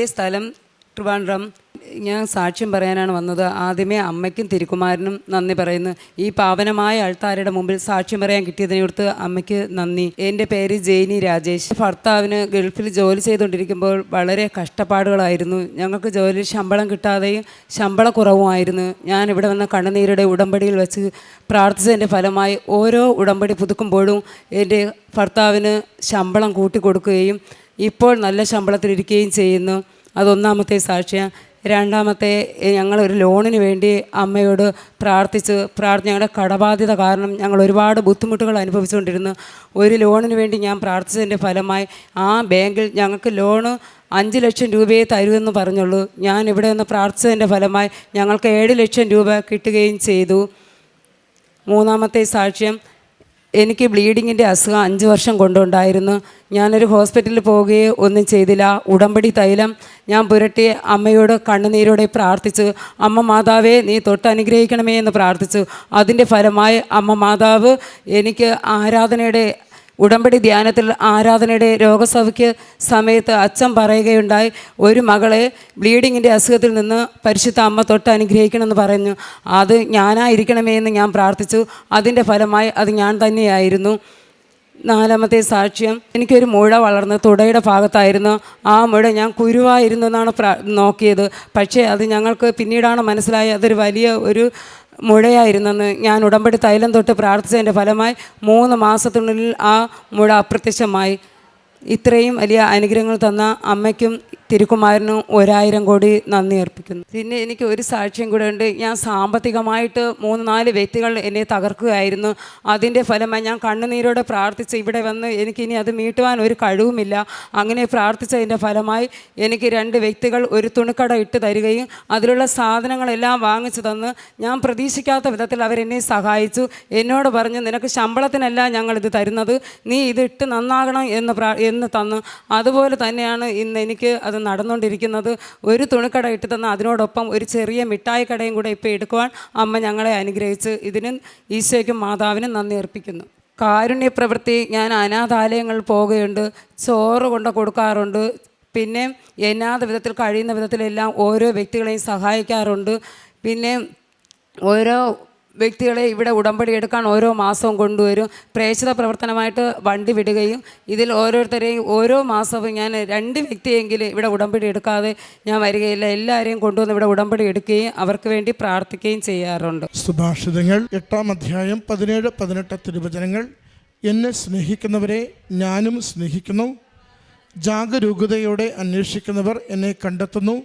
എന്റെ സ്ഥലം ട്രിവാൻഡ്രം. ഞാൻ സാക്ഷ്യം പറയാനാണ് വന്നത്. ആദ്യമേ അമ്മയ്ക്കും തിരുക്കുമാരനും നന്ദി പറയുന്നു. ഈ പാവനമായ ആൾത്താരുടെ മുമ്പിൽ സാക്ഷ്യം പറയാൻ കിട്ടിയതിനോർത്ത് അമ്മയ്ക്ക് നന്ദി. എന്റെ പേര് ജെയിനി രാജേഷ്. ഭർത്താവിന് ഗൾഫിൽ ജോലി ചെയ്തുകൊണ്ടിരിക്കുമ്പോൾ വളരെ കഷ്ടപ്പാടുകളായിരുന്നു. ഞങ്ങൾക്ക് ജോലി ശമ്പളം കിട്ടാതെയും ശമ്പളക്കുറവുമായിരുന്നു ഞാൻ ഇവിടെ വന്ന കണ്ണുനീരുടെ ഉടമ്പടിയിൽ വെച്ച് പ്രാർത്ഥിച്ചതിന്റെ ഫലമായി ഓരോ ഉടമ്പടി പുതുക്കുമ്പോഴും എന്റെ ഭർത്താവിന് ശമ്പളം കൂട്ടിക്കൊടുക്കുകയും ഇപ്പോൾ നല്ല ശമ്പളത്തിലിരിക്കുകയും ചെയ്യുന്നു. അതൊന്നാമത്തെ സാക്ഷ്യം. രണ്ടാമത്തെ ഞങ്ങളൊരു ലോണിന് വേണ്ടി അമ്മയോട് പ്രാർത്ഥിച്ച് പ്രാർത്ഥന ഞങ്ങളുടെ കടബാധ്യത കാരണം ഞങ്ങൾ ഒരുപാട് ബുദ്ധിമുട്ടുകൾ അനുഭവിച്ചുകൊണ്ടിരുന്നു. ഒരു ലോണിന് വേണ്ടി ഞാൻ പ്രാർത്ഥിച്ചതിന്റെ ഫലമായി ആ ബാങ്കിൽ ഞങ്ങൾക്ക് ലോണ് അഞ്ച് ലക്ഷം രൂപയെ തരുമെന്ന് പറഞ്ഞുള്ളൂ. ഞാൻ ഇവിടെ നിന്ന് പ്രാർത്ഥിച്ചതിന്റെ ഫലമായി ഞങ്ങൾക്ക് ഏഴ് ലക്ഷം രൂപ കിട്ടുകയും ചെയ്തു. മൂന്നാമത്തെ സാക്ഷ്യം എനിക്ക് ബ്ലീഡിങ്ങിന്റെ അസുഖം അഞ്ച് വർഷം കൊണ്ടുണ്ടായിരുന്നു. ഞാനൊരു ഹോസ്പിറ്റലിൽ പോവുകയോ ഒന്നും ചെയ്തില്ല. ഉടമ്പടി തൈലം ഞാൻ പുരട്ടി അമ്മയോട് കണ്ണുനീരോടെ പ്രാർത്ഥിച്ചു. അമ്മ മാതാവേ നീ തൊട്ട് അനുഗ്രഹിക്കണമേ എന്ന് പ്രാർത്ഥിച്ചു. അതിന്റെ ഫലമായി അമ്മ മാതാവ് എനിക്ക് ആരാധനയുടെ ഉടമ്പടി ധ്യാനത്തിൽ ആരാധനയുടെ രോഗസഭയ്ക്ക് സമയത്ത് അച്ഛൻ പറയുകയുണ്ടായി ഒരു മകളെ ബ്ലീഡിങ്ങിന്റെ അസുഖത്തിൽ നിന്ന് പരിശുദ്ധ അമ്മ തൊട്ട് അനുഗ്രഹിക്കണമെന്ന് പറഞ്ഞു. അത് ഞാനായിരിക്കണമേ എന്ന് ഞാൻ പ്രാർത്ഥിച്ചു. അതിന്റെ ഫലമായി അത് ഞാൻ തന്നെയായിരുന്നു. നാലാമത്തെ സാക്ഷ്യം എനിക്കൊരു മുഴ വളർന്ന് തുടയുടെ ഭാഗത്തായിരുന്നു. ആ മുഴ ഞാൻ കുരുവായിരുന്നു എന്നാണ് നോക്കിയത്. പക്ഷേ അത് ഞങ്ങൾക്ക് പിന്നീടാണ് മനസ്സിലായത്. അതൊരു വലിയ ഒരു മുഴയായിരുന്നെന്ന് ഞാൻ ഉടമ്പടി തൈലം തൊട്ട് പ്രാർത്ഥിച്ചതിന്റെ ഫലമായി മൂന്ന് മാസത്തിനുള്ളിൽ ആ മുഴ അപ്രത്യക്ഷമായി. ഇത്രയും വലിയ അനുഗ്രഹങ്ങൾ തന്ന അമ്മയ്ക്കും തിരുക്കുമാരനും ഒരായിരം കോടി നന്ദി അർപ്പിക്കുന്നു. പിന്നെ എനിക്ക് ഒരു സാക്ഷ്യം കൂടെ ഉണ്ട്. ഞാൻ സാമ്പത്തികമായിട്ട് മൂന്ന് നാല് വ്യക്തികൾ എന്നെ തകർക്കുകയായിരുന്നു. അതിന്റെ ഫലമായി ഞാൻ കണ്ണുനീരോടെ പ്രാർത്ഥിച്ച് ഇവിടെ വന്ന് എനിക്കിനി അത് മീട്ടുവാൻ ഒരു കഴിവുമില്ല. അങ്ങനെ പ്രാർത്ഥിച്ചതിന്റെ ഫലമായി എനിക്ക് രണ്ട് വ്യക്തികൾ ഒരു തുണിക്കട ഇട്ട് തരികയും അതിലുള്ള സാധനങ്ങളെല്ലാം വാങ്ങിച്ചു തന്ന് ഞാൻ പ്രതീക്ഷിക്കാത്ത വിധത്തിൽ അവരെന്നെ സഹായിച്ചു. എന്നോട് പറഞ്ഞു നിനക്ക് ശമ്പളത്തിനല്ല ഞങ്ങളിത് തരുന്നത്. നീ ഇതിട്ട് നന്നാകണം എന്ന് പ്രാ എന്ന് തന്നു. അതുപോലെ തന്നെയാണ് ഇന്ന് എനിക്ക് അത് നടന്നുകൊണ്ടിരിക്കുന്നത് ഒരു തുണിക്കട ഇട്ട് തന്ന അതിനോടൊപ്പം ഒരു ചെറിയ മിഠായി കടയും കൂടെ ഇപ്പോൾ എടുക്കുവാൻ അമ്മ ഞങ്ങളെ അനുഗ്രഹിച്ച് ഇതിനും ഈശോയ്ക്കും മാതാവിനും നന്ദി അർപ്പിക്കുന്നു. കാരുണ്യ പ്രവൃത്തി ഞാൻ അനാഥാലയങ്ങളിൽ പോവുകയുണ്ട് ചോറ് കൊണ്ട് കൊടുക്കാറുണ്ട്. പിന്നെ എന്നാത വിധത്തിൽ കഴിയുന്ന വിധത്തിലെല്ലാം ഓരോ വ്യക്തികളെയും സഹായിക്കാറുണ്ട്. പിന്നെ ഓരോ വ്യക്തികളെ ഇവിടെ ഉടമ്പടി എടുക്കാൻ ഓരോ മാസവും കൊണ്ടുവരും. പ്രേക്ഷിത പ്രവർത്തനമായിട്ട് വണ്ടി വിടുകയും ഇതിൽ ഓരോരുത്തരെയും ഓരോ മാസവും ഞാൻ രണ്ട് വ്യക്തിയെങ്കിലും ഇവിടെ ഉടമ്പടി എടുക്കാതെ ഞാൻ വരികയില്ല. എല്ലാവരെയും കൊണ്ടുവന്ന് ഇവിടെ ഉടമ്പടി എടുക്കുകയും അവർക്ക് വേണ്ടി പ്രാർത്ഥിക്കുകയും ചെയ്യാറുണ്ട്. സുഭാഷിതങ്ങൾ എട്ടാം അധ്യായം പതിനേഴ് പതിനെട്ട് തിരുവചനങ്ങൾ. എന്നെ സ്നേഹിക്കുന്നവരെ ഞാനും സ്നേഹിക്കുന്നു. ജാഗരൂകതയോടെ അന്വേഷിക്കുന്നവർ എന്നെ കണ്ടെത്തുന്നു.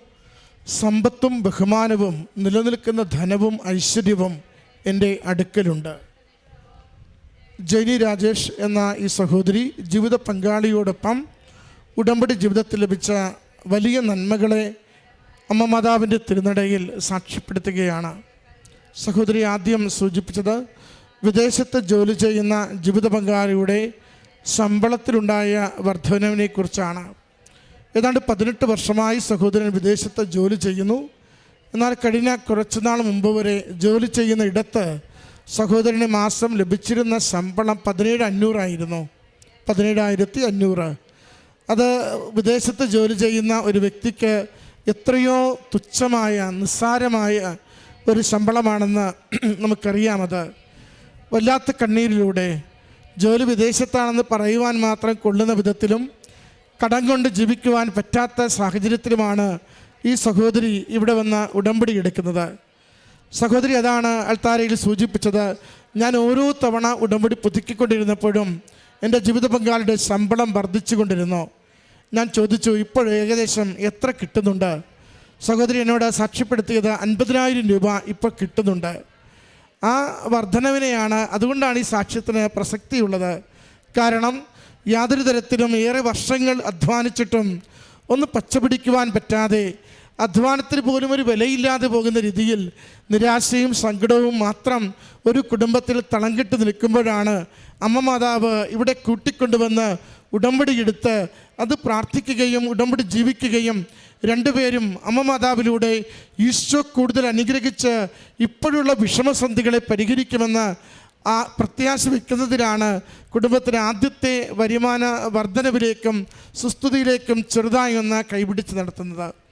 സമ്പത്തും ബഹുമാനവും നിലനിൽക്കുന്ന ധനവും ഐശ്വര്യവും എന്റെ അടുക്കലുണ്ട്. ജൈനി രാജേഷ് എന്ന ഈ സഹോദരി ജീവിത പങ്കാളിയോടൊപ്പം ഉടമ്പടി ജീവിതത്തിൽ ലഭിച്ച വലിയ നന്മകളെ അമ്മ മാതാവിന്റെ തിരുനടയിൽ സാക്ഷ്യപ്പെടുത്തുകയാണ്. സഹോദരി ആദ്യം സൂചിപ്പിച്ചത് വിദേശത്ത് ജോലി ചെയ്യുന്ന ജീവിത പങ്കാളിയുടെ ശമ്പളത്തിലുണ്ടായ വർധനവിനെക്കുറിച്ചാണ്. ഏതാണ്ട് പതിനെട്ട് വർഷമായി സഹോദരൻ വിദേശത്ത് ജോലി ചെയ്യുന്നു. എന്നാൽ കഴിഞ്ഞ കുറച്ചുനാൾ മുമ്പ് വരെ ജോലി ചെയ്യുന്ന ഇടത്ത് സഹോദരന് മാസം ലഭിച്ചിരുന്ന ശമ്പളം പതിനേഴ് അഞ്ഞൂറായിരുന്നു പതിനേഴായിരത്തി അഞ്ഞൂറ് അത് വിദേശത്ത് ജോലി ചെയ്യുന്ന ഒരു വ്യക്തിക്ക് എത്രയോ തുച്ഛമായ നിസ്സാരമായ ഒരു ശമ്പളമാണെന്ന് നമുക്കറിയാമത്. വല്ലാത്ത കണ്ണീരിലൂടെ ജോലി വിദേശത്താണെന്ന് പറയുവാൻ മാത്രം കൊള്ളുന്ന വിധത്തിലും കടം കൊണ്ട് ജീവിക്കുവാൻ പറ്റാത്ത സാഹചര്യത്തിലുമാണ് ഈ സഹോദരി ഇവിടെ വന്ന് ഉടമ്പടി എടുക്കുന്നത്. സഹോദരി അതാണ് അൾത്താരയിൽ സൂചിപ്പിച്ചത്. ഞാൻ ഓരോ തവണ ഉടമ്പടി പുതുക്കിക്കൊണ്ടിരുന്നപ്പോഴും എന്റെ ജീവിത പങ്കാളിയുടെ ശമ്പളം വർദ്ധിച്ചുകൊണ്ടിരുന്നു. ഞാൻ ചോദിച്ചു ഇപ്പോൾ ഏകദേശം എത്ര കിട്ടുന്നുണ്ട്? സഹോദരി എന്നോട് സാക്ഷ്യപ്പെടുത്തിയത് അൻപതിനായിരം രൂപ ഇപ്പോൾ കിട്ടുന്നുണ്ട്. ആ വർധനവിനെയാണ് അതുകൊണ്ടാണ് ഈ സാക്ഷ്യത്തിന് പ്രസക്തിയുള്ളത്. കാരണം യാതൊരു തരത്തിലും ഏറെ വർഷങ്ങൾ അധ്വാനിച്ചിട്ടും ഒന്ന് പച്ചപിടിക്കുവാൻ പറ്റാതെ അധ്വാനത്തിന് പോലും ഒരു വിലയില്ലാതെ പോകുന്ന രീതിയിൽ നിരാശയും സങ്കടവും മാത്രം ഒരു കുടുംബത്തിൽ തളങ്കിട്ട് കെട്ട് നിൽക്കുമ്പോഴാണ് അമ്മ മാതാവ് ഇവിടെ കൂട്ടിക്കൊണ്ടുവന്ന് ഉടമ്പടി എടുത്ത് അത് പ്രാർത്ഥിക്കുകയും ഉടമ്പടി ജീവിക്കുകയും രണ്ടുപേരും അമ്മ മാതാവിലൂടെ ഈശോ കൂടുതൽ അനുഗ്രഹിച്ച് ഇപ്പോഴുള്ള വിഷമസന്ധികളെ പരിഹരിക്കുമെന്ന് ആ പ്രത്യാശ വയ്ക്കുന്നതിലാണ് കുടുംബത്തിന് ആദ്യത്തെ വരുമാന വർധനവിലേക്കും സുസ്ഥിതിയിലേക്കും ചെറുതായി ഒന്ന് കൈപിടിച്ച് നടത്തുന്നത്.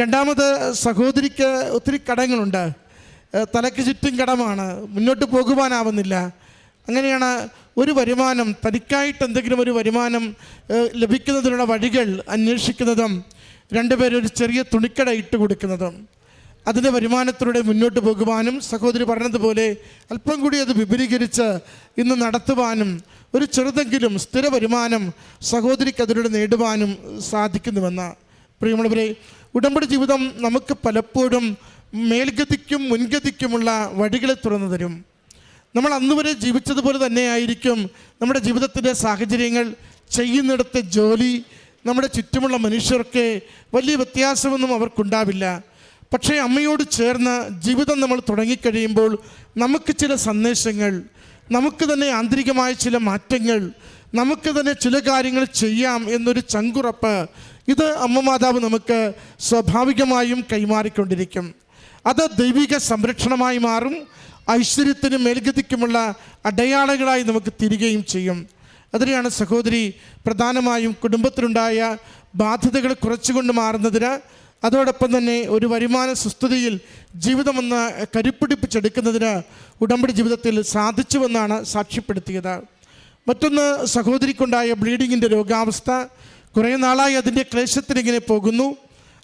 രണ്ടാമത് സഹോദരിക്ക് ഒത്തിരി കടങ്ങളുണ്ട്. തലയ്ക്ക് ചുറ്റും കടമാണ്. മുന്നോട്ട് പോകുവാനാവുന്നില്ല. അങ്ങനെയാണ് ഒരു വരുമാനം തനിക്കായിട്ട് എന്തെങ്കിലും ഒരു വരുമാനം ലഭിക്കുന്നതിനുള്ള വഴികൾ അന്വേഷിക്കുന്നതും രണ്ടുപേരും ഒരു ചെറിയ തുണിക്കട ഇട്ട് കൊടുക്കുന്നതും അതിന്റെ വരുമാനത്തിലൂടെ മുന്നോട്ട് പോകുവാനും സഹോദരി പറഞ്ഞതുപോലെ അല്പം കൂടി അത് വിപുലീകരിച്ച് ഇന്ന് നടത്തുവാനും ഒരു ചെറുതെങ്കിലും സ്ഥിര വരുമാനം സഹോദരിക്ക് അതിലൂടെ നേടുവാനും സാധിക്കുന്നുവെന്ന് പ്രിയമുള്ളവരെ ഉടമ്പടി ജീവിതം നമുക്ക് പലപ്പോഴും മേൽഗതിക്കും മുൻഗതിക്കുമുള്ള വഴികളെ തുറന്നു തരും. നമ്മൾ അന്നുവരെ ജീവിച്ചതുപോലെ തന്നെയായിരിക്കും നമ്മുടെ ജീവിതത്തിന്റെ സാഹചര്യങ്ങൾ ചെയ്യുന്നിടത്തെ ജോലി നമ്മുടെ ചുറ്റുമുള്ള മനുഷ്യർക്ക് വലിയ വ്യത്യാസമൊന്നും അവർക്കുണ്ടാവില്ല. പക്ഷേ അമ്മയോട് ചേർന്ന് ജീവിതം നമ്മൾ തുടങ്ങിക്കഴിയുമ്പോൾ നമുക്ക് ചില സന്ദേശങ്ങൾ നമുക്ക് തന്നെ ആന്തരികമായ ചില മാറ്റങ്ങൾ നമുക്ക് തന്നെ ചില കാര്യങ്ങൾ ചെയ്യാം എന്നൊരു ചങ്കുറപ്പ് ഇത് അമ്മ മാതാവ് നമുക്ക് സ്വാഭാവികമായും കൈമാറിക്കൊണ്ടിരിക്കും. അത് ദൈവിക സംരക്ഷണമായി മാറും. ഐശ്വര്യത്തിനും മേൽഗതിക്കുമുള്ള അടയാളങ്ങളായി നമുക്ക് തിരികെയും ചെയ്യും. അതിനെയാണ് സഹോദരി പ്രധാനമായും കുടുംബത്തിലുണ്ടായ ബാധ്യതകൾ കുറച്ചുകൊണ്ട് മാറുന്നതിന് അതോടൊപ്പം തന്നെ ഒരു വരുമാന സുസ്ഥിതിയിൽ ജീവിതമെന്ന് കരുപ്പിടിപ്പിച്ചെടുക്കുന്നതിന് ഉടമ്പടി ജീവിതത്തിൽ സാധിച്ചുവെന്നാണ് സാക്ഷ്യപ്പെടുത്തിയത്. മറ്റൊന്ന് സഹോദരിക്കുണ്ടായ ബ്ലീഡിങ്ങിന്റെ രോഗാവസ്ഥ. കുറേ നാളായി അതിന്റെ ക്ലേശത്തിനിങ്ങനെ പോകുന്നു.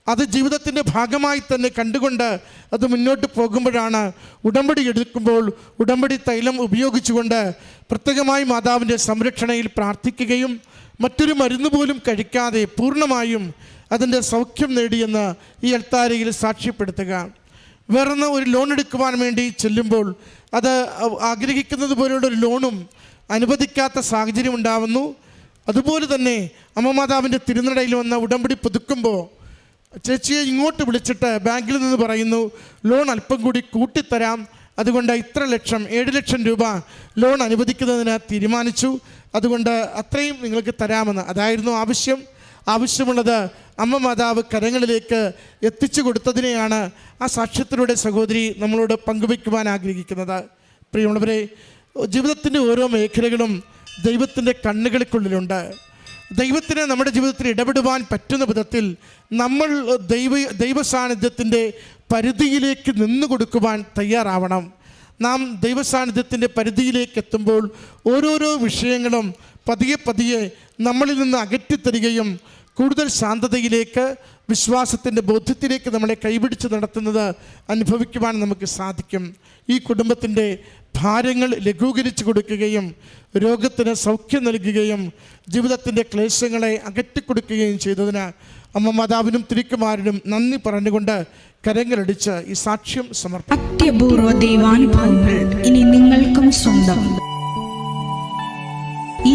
അത് ജീവിതത്തിന്റെ ഭാഗമായി തന്നെ കണ്ടുകൊണ്ട് അത് മുന്നോട്ട് പോകുമ്പോഴാണ് ഉടമ്പടി എടുക്കുമ്പോൾ ഉടമ്പടി തൈലം ഉപയോഗിച്ചുകൊണ്ട് പ്രത്യേകമായി മാതാവിന്റെ സംരക്ഷണയിൽ പ്രാർത്ഥിക്കുകയും മറ്റൊരു മരുന്ന് പോലും കഴിക്കാതെ പൂർണമായും അതിന്റെ സൗഖ്യം നേടിയെന്ന് ഈ അൽത്താരയിൽ സാക്ഷ്യപ്പെടുത്തുക. വേറൊന്ന് ഒരു ലോൺ എടുക്കുവാൻ വേണ്ടി ചെല്ലുമ്പോൾ അത് ആഗ്രഹിക്കുന്നത് പോലെയുള്ള ഒരു ലോണും അനുവദിക്കാത്ത സാഹചര്യം ഉണ്ടാവുന്നു. അതുപോലെ തന്നെ അമ്മ മാതാവിന്റെ തിരുനടയിൽ വന്ന ഉടമ്പടി പുതുക്കുമ്പോൾ ചേച്ചിയെ ഇങ്ങോട്ട് വിളിച്ചിട്ട് ബാങ്കിൽ നിന്ന് പറയുന്നു ലോൺ അല്പം കൂടി കൂട്ടിത്തരാം. അതുകൊണ്ട് ഇത്ര ലക്ഷം ഏഴ് ലക്ഷം രൂപ ലോൺ അനുവദിക്കുന്നതിന് തീരുമാനിച്ചു. അതുകൊണ്ട് അത്രയും നിങ്ങൾക്ക് തരാമെന്ന്. അതായിരുന്നു ആവശ്യം. ആവശ്യമുള്ളത് അമ്മ മാതാവ് കരങ്ങളിലേക്ക് എത്തിച്ചു കൊടുത്തതിനെയാണ് ആ സാക്ഷ്യത്തിലൂടെ സഹോദരി നമ്മളോട് പങ്കുവയ്ക്കുവാൻ ആഗ്രഹിക്കുന്നത്. പ്രിയമുള്ളവരെ ജീവിതത്തിന്റെ ഓരോ മേഖലകളും ദൈവത്തിന്റെ കണ്ണുകൾക്കുള്ളിലുണ്ട് ദൈവത്തിന് നമ്മുടെ ജീവിതത്തിൽ ഇടപെടുവാൻ പറ്റുന്ന വിധത്തിൽ നമ്മൾ ദൈവ ദൈവ സാന്നിധ്യത്തിന്റെ പരിധിയിലേക്ക് നിന്നു കൊടുക്കുവാൻ തയ്യാറാവണം. നാം ദൈവ സാന്നിധ്യത്തിന്റെ പരിധിയിലേക്ക് എത്തുമ്പോൾ ഓരോരോ വിഷയങ്ങളും പതിയെ പതിയെ നമ്മളിൽ നിന്ന് അകറ്റിത്തരികയും കൂടുതൽ ശാന്തതയിലേക്ക് വിശ്വാസത്തിന്റെ ബോധ്യത്തിലേക്ക് നമ്മളെ കൈപിടിച്ച് നടത്തുന്നത് അനുഭവിക്കുവാൻ നമുക്ക് സാധിക്കും. ഈ കുടുംബത്തിന്റെ ഭാരങ്ങൾ ലഘൂകരിച്ചു കൊടുക്കുകയും രോഗത്തിന് സൗഖ്യം നൽകുകയും ജീവിതത്തിന്റെ ക്ലേശങ്ങളെ അകറ്റിക്കൊടുക്കുകയും ചെയ്തതിന് അമ്മ മാതാവിനും തിരിക്കുമാരനും നന്ദി പറഞ്ഞുകൊണ്ട് കരങ്ങളടിച്ച് ഈ സാക്ഷ്യം സമർപ്പിക്കും ഇനി നിങ്ങൾക്കും സ്വന്തം. ഈ